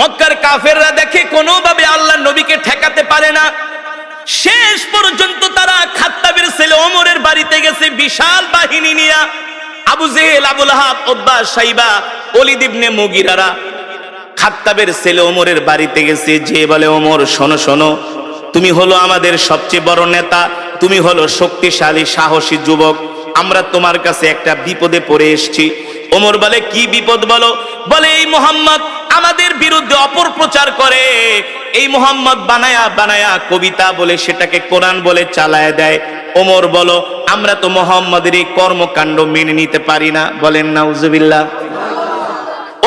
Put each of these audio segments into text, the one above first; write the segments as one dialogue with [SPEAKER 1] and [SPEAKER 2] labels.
[SPEAKER 1] মক্কার কাফেররা দেখে কোনোভাবে আল্লাহ নবীকে ঠেকাতে পারে না। শেষ পর্যন্ত তারা খাত্তাবের ছেলে ওমরের বাড়িতে গেছে বিশাল বাহিনী নিয়া। আবু জেহেল, আবুল আহাব ওদ্বা সাইবা অলিদ ইবনে মুগিরারা খাত্তাবের ছেলে ওমরের বাড়িতে গেছে। যে বলে, ওমর, শোনো শোনো, তুমি হলো আমাদের সবচেয়ে বড় নেতা, তুমি হলো শক্তিশালী, সাহসী যুবক, আমরা তোমার কাছে একটা বিপদে পড়ে এসেছি। ওমর বলে, কি বিপদ বলো? বলে, এই মোহাম্মদ আমাদের বিরুদ্ধে অপপ্রচার করে। এই মোহাম্মদ বানায়া বানায়া কবিতা বলে সেটাকে কোরআন বলে চালায় দেয়। ওমর বলো আমরা তো মোহাম্মদের এই কর্মকাণ্ড মেনে নিতে পারি না। বলেন না উজুবিল্লাহ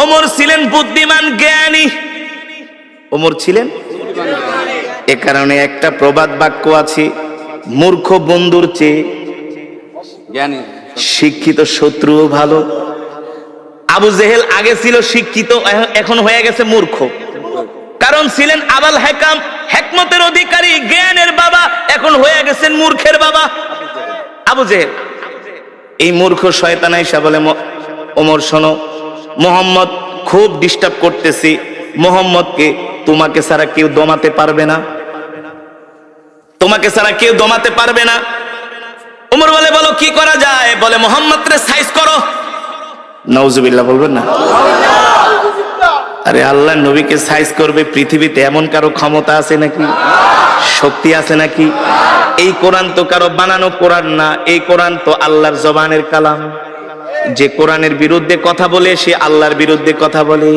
[SPEAKER 1] ওমর ছিলেন বুদ্ধিমান জ্ঞানী। ওমর ছিলেন? এ কারণে একটা প্রবাদ বাক্য আছে মূর্খ বন্ধুর চেয়ে
[SPEAKER 2] জ্ঞানী।
[SPEAKER 1] শিক্ষিত শত্রুও ভালো। আবু জেহেল আগে ছিল শিক্ষিত এখন হয়ে গেছে মূর্খ। কারণ ছিলেন আবাল হেকাম, হেকমতের অধিকারী, জ্ঞানের বাবা, এখন হয়ে গেছেন মূর্খের বাবা। আবু জেহেল। এই মূর্খ শয়তান আইসা বলে ওমর, শোনো, মোহাম্মদ খুব ডিস্টার্ব করতেছি। মোহাম্মদকে তোমাকে ছাড়া কেউ দমাতে পারবে না। তোমাকে ছাড়া কেউ দমাতে পারবে না। ওমর বলে, বলো, কি করা যায়? বলে মোহাম্মদ রে সাইজ করো। নওজুবিল্লাহ বলবেন না? আরে আল্লাহ নবীকে সাইজ করবে পৃথিবীতে এমন কারও ক্ষমতা আছে নাকি? শক্তি আছে নাকি? এই কোরআন তো কারও বানানো কোরআন না এই কোরআন তো আল্লাহর জবানের কালাম। যে কোরআনের বিরুদ্ধে কথা বলে সে আল্লাহর বিরুদ্ধে কথা বলে।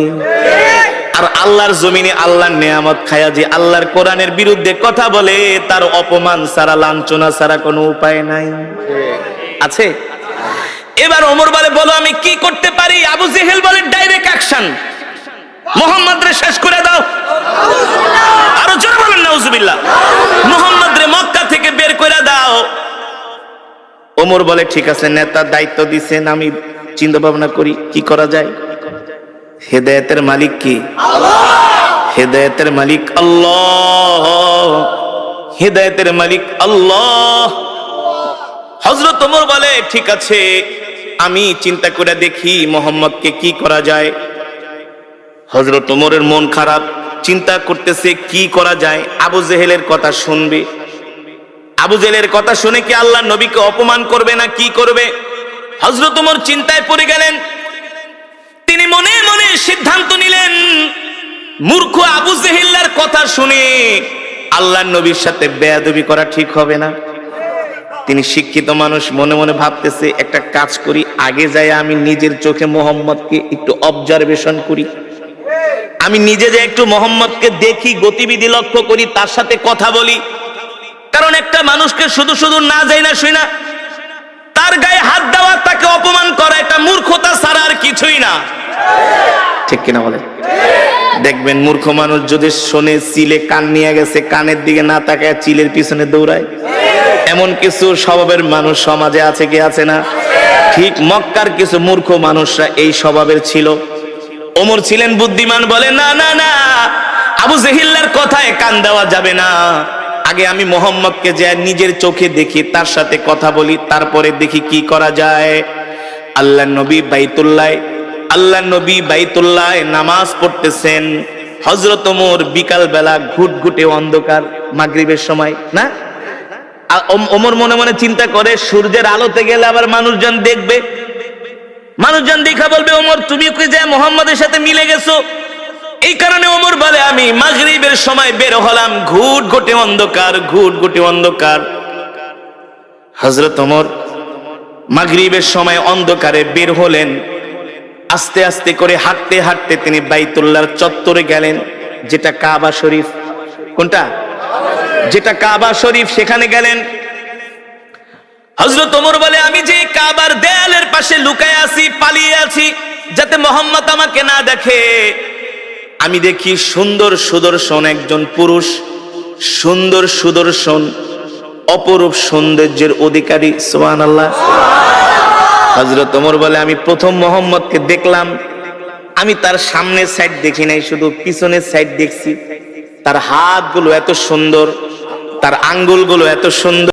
[SPEAKER 1] আর আল্লাহর জমিনে আল্লাহর নেয়ামত খায়া যে আল্লাহর কোরআনের বিরুদ্ধে কথা বলে তার অপমান সারা লাঞ্ছনা সারা কোনো উপায় নাই। আছে? এবার ওমর বলে বলো আমি কি করতে পারি? আবু জেহেল বলে ডাইরেক্ট অ্যাকশন মোহাম্মদ রে শেষ করে দাও। আরও জোরে বলেন নাউজুবিল্লাহ। মোহাম্মদ রে মক্কা থেকে বের করে দাও। ওমর বলে ঠিক আছে নেতার দায়িত্ব দিছেন আমি চিন্তা ভাবনা করি কি করা যায়? হেদায়েতের মালিক কি? হেদায়েতের মালিক আল্লাহ। হেদায়েতের মালিক আল্লাহ। হজরত ওমর বলে ঠিক আছে আমি চিন্তা করে দেখি মোহাম্মদকে কি করা যায়। হজরত ওমরের মন খারাপ, চিন্তা করতেছে কি করা যায়, আবু জেহেলের কথা শুনবে। আবু জেহেলের কথা শুনে কি আল্লাহ নবীকে অপমান করবে না কি করবে? হজরত ওমর চিন্তায় পড়ে গেলেন। তিনি মনে মনে সিদ্ধান্ত নিলেন, মূর্খ আবু জেহিল্লার কথা শুনে আল্লাহ নবীর সাথে বেয়াদবি করা ঠিক হবে না। তিনি শিক্ষিত মানুষ, মনে মনে ভাবতেছে, একটা কাজ করি, আগে যাই আমি নিজের চোখে মোহাম্মদকে একটু অবজারভেশন করি। আমি নিজে যে একটু মোহাম্মদকে দেখি, গতিবিধি লক্ষ্য করি, তার সাথে কথা বলি। কারণ একটা মানুষকে শুধু শুধু না যাই না শুই না, তার গায়ে হাত দেওয়া, তাকে অপমান করা, এটা মূর্খতা ছাড়া আর কিছুই না। ঠিক কিনা বলে দেখবেন মূর্খ মানুষ যদি শোনে, চিলে কান নিয়ে গেছে, কানের দিকে না তাকায়, চিলের পিছনে দৌড়ায়। এমন কিছু স্বভাবের মানুষ সমাজে আছে কি আছে না? ঠিক মক্কার কিছু মূর্খ মানুষরা এই স্বভাবের ছিল। ওমর ছিলেন বুদ্ধিমান, বলে, না না না, আবু জেহিল্লার কথায় কান দেওয়া যাবে না। আগে আমি মোহাম্মদকে যে নিজের চোখে দেখি, তার সাথে কথা বলি, তারপরে দেখি কি করা যায়। আল্লাহ নবী বাইতুল্লাহ, আল্লাহ নবী বাইতুল্লাহ নামাজ পড়তেছেন। হজরত ওমর বিকাল বেলা ঘুটঘুটে অন্ধকার, মাগরিবের সময়, না? ওমর মনে মনে চিন্তা করে, সূর্যের আলোতে গেলে আবার মানুষজন দেখবে। মানুষজন দেখা বলবে, ওমর তুমি কি যে মোহাম্মদের সাথে মিলে গেছো? এই কারণে ওমর বলে, আমি মাগরিবের সময় বের হলাম। ঘুট ঘুটে অন্ধকার, ঘুট ঘুটে অন্ধকার। হজরত ওমর মাগরিবের সময় অন্ধকারে বের হলেন। আস্তে আস্তে করে হাঁটতে হাঁটতে তিনি বাইতুল্লাহর চত্বরে গেলেন, যেটা কাবা শরীফ। কোনটা? যেটা কাবা শরীফ, সেখানে গেলেন। হজরত ওমর বলে, আমি যে কাবার দেয়ালের পাশে লুকায় আছি, পালিয়ে আছি, যাতে মোহাম্মদ আমাকে না দেখে। আমি দেখি সুন্দর সুদর্শন একজন পুরুষ, সুন্দর সুদর্শন, অপরূপ সৌন্দর্যের অধিকারী সোহান আল্লাহ হজরত ওমর বলে, আমি প্রথম মোহাম্মদকে দেখলাম। আমি তার সামনের সাইড দেখি নাই, শুধু পিছনের সাইড দেখছি। তার হাতগুলো এত সুন্দর তার আঙ্গুলগুলো এত সুন্দর